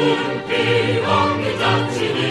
왕이 왕이 자치니